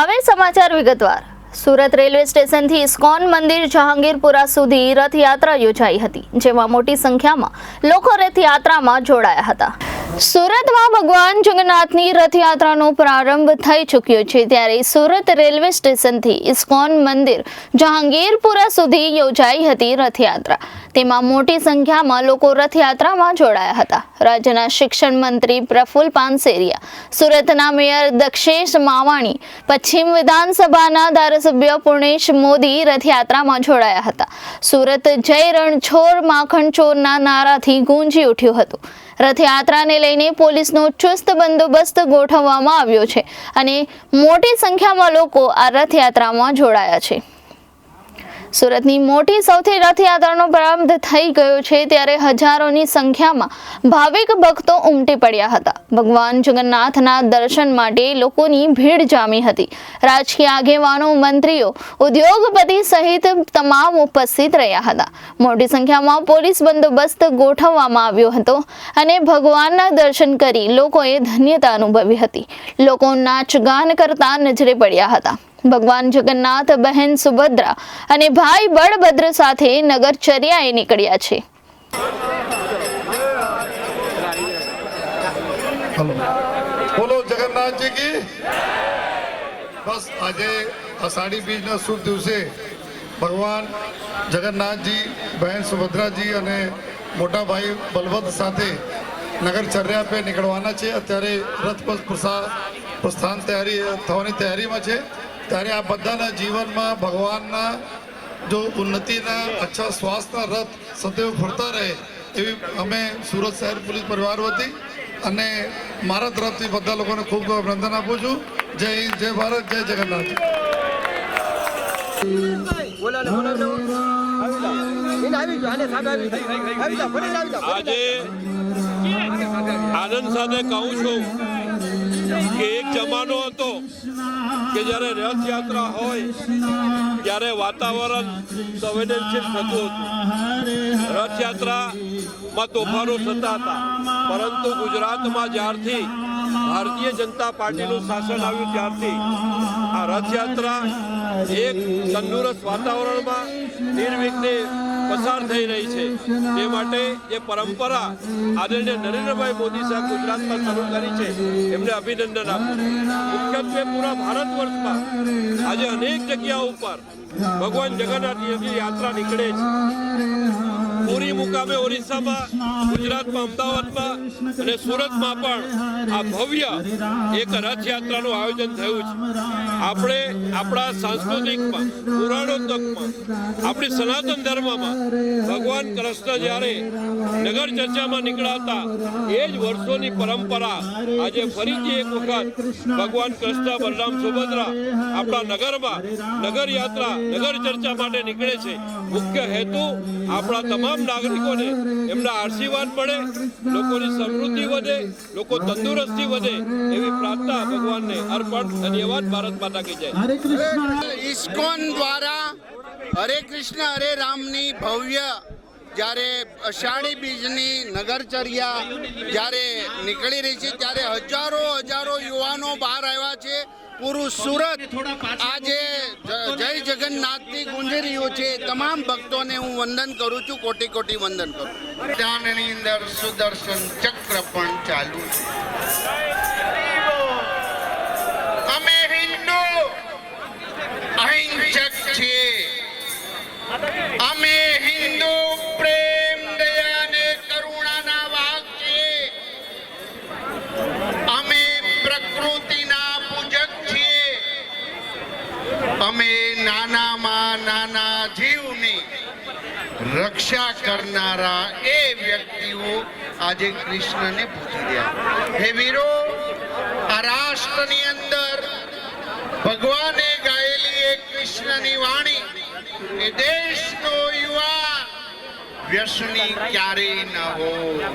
હવે સમાચાર વિગતવાર. સુરત રેલવે સ્ટેશનથી ઇસ્કોન મંદિર જહાંગીરપુરા સુધી રથયાત્રા યોજાઈ હતી, જેમાં મોટી સંખ્યામાં લોકો રથયાત્રામાં જોડાયા હતા. સુરતમાં ભગવાન જગન્નાથની રથયાત્રાનો પ્રારંભ થઈ ચૂક્યો છે ત્યારે સુરત રેલવે સ્ટેશનથી ઇસ્કોન મંદિર જહાંગીરપુરા સુધી યોજાઈ હતી રથયાત્રા. તેમાં મોટી સંખ્યામાં લોકો રથયાત્રામાં જોડાયા હતા. રાજ્યના શિક્ષણ મંત્રી પ્રફુલ પાનસેરિયા, સુરતના મેયર દક્ષેશ માવાણી, પશ્ચિમ વિધાનસભાના ધારાસભ્ય પૂર્ણેશ મોદી રથયાત્રામાં જોડાયા હતા. સુરત જય રણછોડ માખણ ચોરના નારાથી ગુંજી ઉઠ્યું હતું. રથયાત્રાને લઈને પોલીસનો ચુસ્ત બંદોબસ્ત ગોઠવવામાં આવ્યો છે અને મોટી સંખ્યામાં લોકો આ રથયાત્રામાં જોડાયા છે. સુરતની મોટી સૌથી રથયાત્રાનો પ્રારંભ થઈ ગયો છે ત્યારે હજારોની સંખ્યામાં ભાવિક ભક્તો ઉમટી પડ્યા હતા. ભગવાન જગન્નાથના દર્શન માટે લોકોની ભીડ જામી હતી. રાજકીય આગેવાનો, મંત્રીઓ, ઉદ્યોગપતિ સહિત તમામ ઉપસ્થિત રહ્યા હતા. મોટી સંખ્યામાં પોલીસ બંદોબસ્ત ગોઠવવામાં આવ્યો હતો અને ભગવાનના દર્શન કરી લોકોએ ધન્યતા અનુભવી હતી. લોકો નાચ ગાન કરતા નજરે પડ્યા હતા. ભગવાન જગન્નાથ, બહેન સુભદ્રા અને ભાઈ બળભદ્ર સાથે નગરચર્યાએ નીકળ્યા છે. બોલો, જગન્નાથજી કી? બસ, આજે અષાઢી બીજના શુભ દિવસે ભગવાન જગન્નાથજી, બહેન સુભદ્રાજી અને મોટા ભાઈ બલવંત સાથે નગરચર્યા પે નીકળવાના છે. અત્યારે રથ પ્રસ્થાન તૈયારી થવાની તૈયારીમાં છે. ત્યારે આ બધાના જીવનમાં ભગવાનના જો ઉન્નતિના અચ્છા શ્વાસના રથ સદૈવ ફરતા રહે એવી અમે સુરત શહેર પોલીસ પરિવાર વતી અને મારા તરફથી બધા લોકોને ખૂબ ખૂબ અભિનંદન આપું છું. જય હિન્દ, જય ભારત, જય જગન્નાથ. આજે આનંદ સાથે કહું છું એક જમાનો હતો કે જ્યારે રથયાત્રા હોય, ત્યારે વાતાવરણ સંવેદનશીલ થતું હતું. રથયાત્રામાં તોફાનો થતા હતા. પરંતુ ગુજરાતમાં જ્યારથી ભારતીય જનતા પાર્ટીનું શાસન આવ્યું, ત્યારથી આ રથયાત્રા એક તંદુરસ્ત વાતાવરણમાં નિર્વિઘ્ને પસાર થઈ રહી છે. તે માટે જે પરંપરા આદરણીય નરેન્દ્રભાઈ મોદી સાહેબ ગુજરાતમાં શરૂ કરી છે, એમને અભિનંદન આપું મુખ્યત્વે પૂરા ભારત વર્ષમાં આજે અનેક જગ્યાઓ ઉપર ભગવાન જગન્નાથની યાત્રા નીકળે છે. પુરી મુકામે ઓરિસ્સામાં, ગુજરાતમાં, અમદાવાદમાં અને સુરતમાં પણ આ ભવ્ય એક રથયાત્રાનું આયોજન થયું છે. આપણે આપણા સાંસ્કૃતિકમાં પુરાણોત્તકમાં આપણી સનાતન ધર્મમાં ભગવાન કૃષ્ણ જ્યારે નગર ચર્ચામાં નીકળાતા, એ જ વર્ષોની પરંપરા. આજે ફરીથી એક વખત ભગવાન કૃષ્ણ બલરામ સુભદ્રા આપણા નગરમાં નગર યાત્રા નગર ચર્ચા માટે નીકળે છે. મુખ્ય હેતુ આપણા તમામ નાગરિકોને એમના આશીર્વાદ મળે, લોકોની સમૃદ્ધિ વધે, લોકો તંદુરસ્તી વધે એવી પ્રાર્થના ભગવાનને અર્પણ, ધન્યવાદ ભારત માતા કી જય. ઇસ્કોન દ્વારા હરે કૃષ્ણ, હરે રામની ભવ્ય જ્યારે અષાઢી બીજની નગરચર્યા જ્યારે નીકળી રહી છે, ત્યારે હજારો હજારો યુવાનો બહાર આવ્યા છે. પૂરું સુરત, આજે જય જગન્નાથથી ગુંજી રહ્યું છે. તમામ ભક્તોને હું વંદન કરું છું, કોટી કોટી વંદન કરું ઉદ્યાનની અંદર સુદર્શન ચક્ર પણ ચાલુ છે. નાનામાં નાના જીવની રક્ષા કરનારા એ વ્યક્તિઓ આજે કૃષ્ણને પૂજી રહ્યા. હે વીરો, આ રાષ્ટ્રની અંદર ભગવાને ગાયેલી એ કૃષ્ણની વાણી એ દેશનો યુવા વ્યસની ક્યારેય ન હો